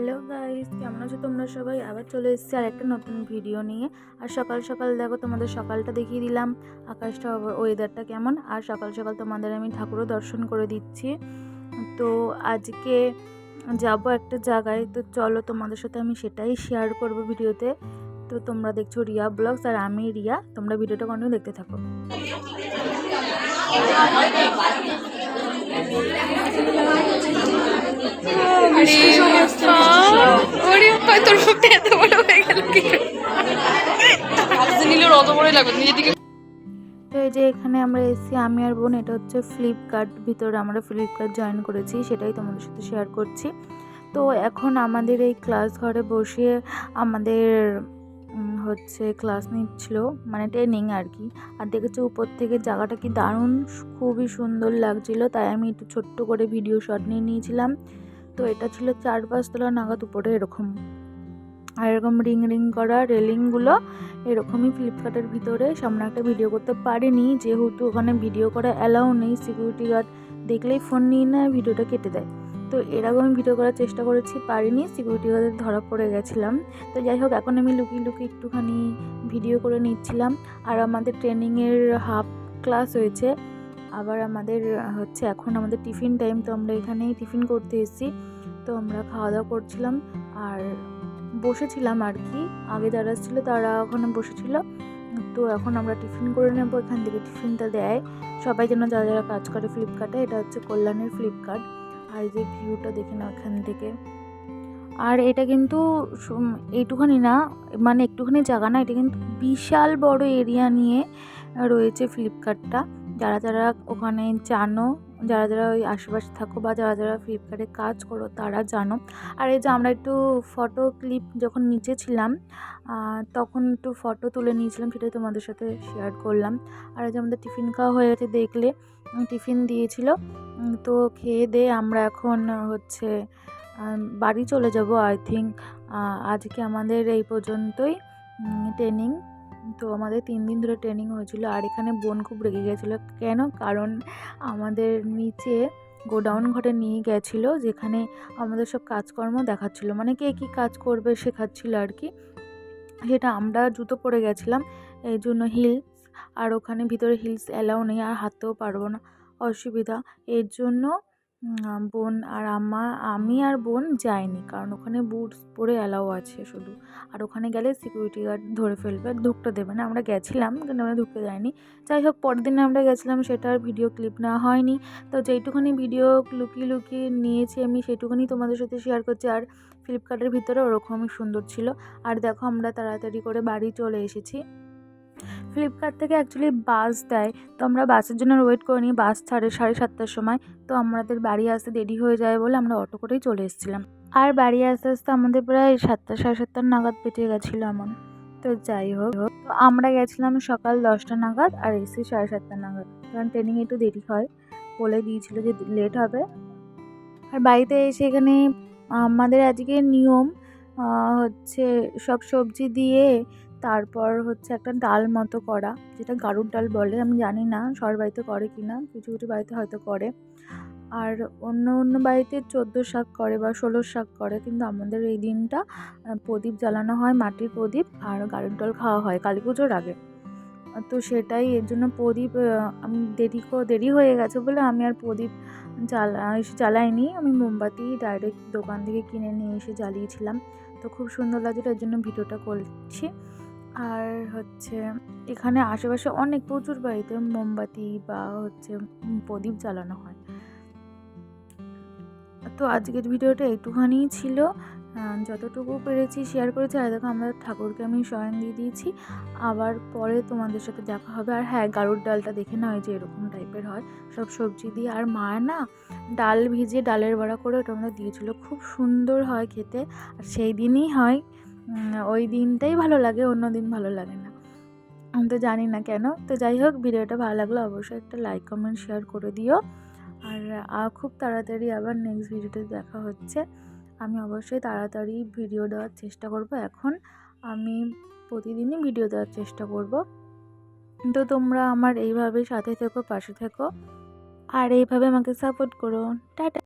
Hello guys কেমন আছো তোমরা সবাই? আবার চলে এসেছি আর একটা নতুন ভিডিও নিয়ে। আর সকাল সকাল দেখো তোমাদের সকালটা দেখিয়ে দিলাম আকাশটা ওয়েদারটা কেমন। আর সকাল সকাল তোমাদের আমি ঠাকুরও দর্শন করে দিচ্ছি। তো আজকে যাব একটা জায়গায় তো চলো তোমাদের সাথে আমি সেটাই শেয়ার করব ভিডিওতে। তো তোমরা দেখছ রিয়া ব্লগস আর আমি রিয়া। তোমরা ভিডিওটা কন্টিনিউ দেখতে থাকো। ওরে বাবা, তোর মুখটা এত বড় হয়ে গেল কি? নিলে অত বড়ই লাগবে নিজের দিকে তো এই যে এখানে আমরা এসেছি আমি আর বোন এটা হচ্ছে ফ্লিপকার্ট ভিতরে আমরা ফ্লিপকার্ট জয়েন করেছি সেটাই তোমাদের সাথে শেয়ার করছি। তো এখন আমাদের এই ক্লাস ঘরে বসে আমাদের হচ্ছে ক্লাস নিচ্ছিল মানে ট্রেনিং আর কি। আর দেখেছ উপর থেকে জায়গাটা কি দারুণ খুবই সুন্দর লাগছিল তাই আমি একটু ছোট্ট করে ভিডিও শট নিয়ে নিয়েছিলাম। তো এটা ছিল চার পাঁচতলা নাগাদ উপরে এরকম। আর এরকম রিং রিং করা রেলিংগুলো এরকমই ফ্লিপকার্টের ভিতরে। সামনে একটা ভিডিও করতে পারিনি, যেহেতু ওখানে ভিডিও করা অ্যালাউ নেই সিকিউরিটি গার্ড দেখলেই ফোন নিয়ে না ভিডিওটা কেটে দেয়। তো এরকম আমি ভিডিও করার চেষ্টা করেছি, পারিনি সিকিউরিটি গার্ডের ধরা পড়ে গেছিলাম। তো যাই হোক, এখন আমি লুকিয়ে লুকিয়ে একটুখানি ভিডিও করে নিচ্ছিলাম। আর আমাদের ট্রেনিংয়ের হাফ ক্লাস হয়েছে। আবার আমাদের, হচ্ছে এখন আমাদের টিফিন টাইম তো আমরা এখানেই টিফিন করতে এসেছি। তো আমরা খাওয়া দাওয়া করছিলাম, আর বসেছিলাম আর কি। আগে যারা ছিল তারা ওখানে বসেছিল। তো এখন আমরা টিফিন করে নেব, এখান থেকে টিফিনটা দেয়। সবাই যেন যারা যারা কাজ করে ফ্লিপকার্টে, এটা হচ্ছে কল্যাণের ফ্লিপকার্ট। আর যে ভিউটা দেখে না ওখান থেকে। আর এটা কিন্তু এইটুখানি না মানে একটুখানি জায়গা না, এটা কিন্তু বিশাল বড় এরিয়া নিয়ে রয়েছে ফ্লিপকার্টটা। যারা যারা ওখানে জানো যারা যারা ওই আশেপাশে থাকো বা যারা যারা ফ্লিপকার্টে কাজ করো, তারা জানো। আর এই যে আমরা একটু ফটো ক্লিপ যখন নিচে ছিলাম তখন একটু ফটো তুলে নিয়েছিলাম, সেটাই তোমাদের সাথে শেয়ার করলাম। আর এই যে আমাদের টিফিন খাওয়া হয়ে গেছে, দেখলে টিফিন দিয়েছিল। তো খেয়ে দিয়ে আমরা এখন হচ্ছে বাড়ি চলে যাব আই থিঙ্ক আজকে আমাদের এই পর্যন্তই ট্রেনিং তো আমাদের তিন দিন ধরে ট্রেনিং হয়েছিল আর এখানে বোন খুব রেগে গেছিল। কেন? কারণ আমাদের নিচে গোডাউন ঘরে নিয়ে গেছিল যেখানে আমাদের সব কাজকর্ম দেখাচ্ছিল। মানে কে কী কাজ করবে শেখাচ্ছিল আর কি। সেটা আমরা জুতো পরে গেছিলাম, এই জন্য হিলস। আর ওখানে ভিতরে হিলস অ্যালাউ নেই, আর হাঁটতেও পারব না। অসুবিধা। এর জন্য বোন আর আমা আমি আর বোন যাইনি, কারণ ওখানে বুটস পরে অ্যালাউ আছে শুধু। আর ওখানে গেলে সিকিউরিটি গার্ড ধরে ফেলবে ঢুকতে দেবে না। আমরা গেছিলাম, কিন্তু আমরা ঢুকতে যাইনি যাই হোক, পরের দিনে আমরা গেছিলাম সেটার ভিডিও ক্লিপ নেওয়া হয়নি। তো যেইটুখানি ভিডিও লুকিয়ে লুকিয়ে নিয়েছি আমি সেইটুকুনি তোমাদের সাথে শেয়ার করছি। আর ফ্লিপকার্টের ভিতরে ওরকমই সুন্দর ছিল। আর দেখো, আমরা তাড়াতাড়ি করে বাড়ি চলে এসেছি। ফ্লিপকার্ট থেকে অ্যাকচুয়ালি বাস দেয়। তো আমরা বাসের জন্য ওয়েট করে নিই বাস ছাড়ে সাড়ে সাতটার সময়। তো আমাদের বাড়ি আসতে দেরি হয়ে যায় বলে আমরা অটো করেই চলে এসেছিলাম। আর বাড়ি আসতে আসতে আমাদের প্রায় সাতটা, সাড়ে সাতটার নাগাদ পেটে গেছিল এমন। তো যাই হোক, তো আমরা গেছিলাম সকাল দশটা নাগাদ আর এসি সাড়ে সাতটা নাগাদ। কারণ ট্রেনিং একটু দেরি হয়। বলে দিয়েছিল যে লেট হবে। আর বাড়িতে এসে এখানে আমাদের আজকে নিয়ম হচ্ছে সব সবজি দিয়ে তারপর হচ্ছে একটা ডাল মতো করা, যেটা গাড়ুর ডাল বলে, আমি জানি না সবার বাড়িতে করে কি না কিছু কিছু বাড়িতে হয়তো করে। আর অন্য অন্য বাড়িতে চোদ্দ শাক করে বা ষোলো শাক করে, কিন্তু আমাদের এই দিনটা প্রদীপ জ্বালানো হয়, মাটির প্রদীপ, আর গাড়ুর ডাল খাওয়া হয় কালী পুজোর আগে। তো সেটাই, এর জন্য প্রদীপ আমি দেরি দেরি হয়ে গেছে বলে আমি আর প্রদীপ জ্বালা জ্বালাইনি। আমি মোমবাতি ডাইরেক্ট দোকান থেকে কিনে নিয়ে এসে জ্বালিয়েছিলাম। তো খুব সুন্দর লাগছিল, এর জন্য ভিডিওটা করছি। আর হচ্ছে এখানে আশেপাশে অনেক প্রচুর বাড়িতে মোমবাতি বা হচ্ছে প্রদীপ জ্বালানো হয়। তো আজকের ভিডিওটা একটুখানিই ছিল। যতটুকু পেরেছি শেয়ার করেছি, আর দেখো আমরা ঠাকুরকে আমি স্বয়ং দিয়ে দিয়েছি। আবার পরে তোমাদের সাথে দেখা হবে। আর হ্যাঁ গাড়ুর ডালটা দেখে না হয় যে এরকম টাইপের হয়। সব সবজি দিয়ে। আর মা না ডাল ভিজিয়ে ডালের বড়া করে ওটা আমাদের দিয়েছিল। খুব সুন্দর হয় খেতে। আর সেই দিনই হয় ওই দিনটাই ভালো লাগে, অন্য দিন ভালো লাগে না। আমি তো জানি না কেন। তো যাই হোক, ভিডিওটা ভালো লাগল অবশ্যই একটা লাইক কমেন্ট শেয়ার করে দিও। আর খুব তাড়াতাড়ি আবার নেক্সট ভিডিওতে দেখা হচ্ছে। আমি অবশ্যই তাড়াতাড়ি ভিডিও দেওয়ার চেষ্টা করব। এখন আমি প্রতিদিনই ভিডিও দেওয়ার চেষ্টা করব। তো তোমরা আমার এইভাবে সাথে থেকো, পাশে থেকো। আর এইভাবে আমাকে সাপোর্ট করো। টাটা!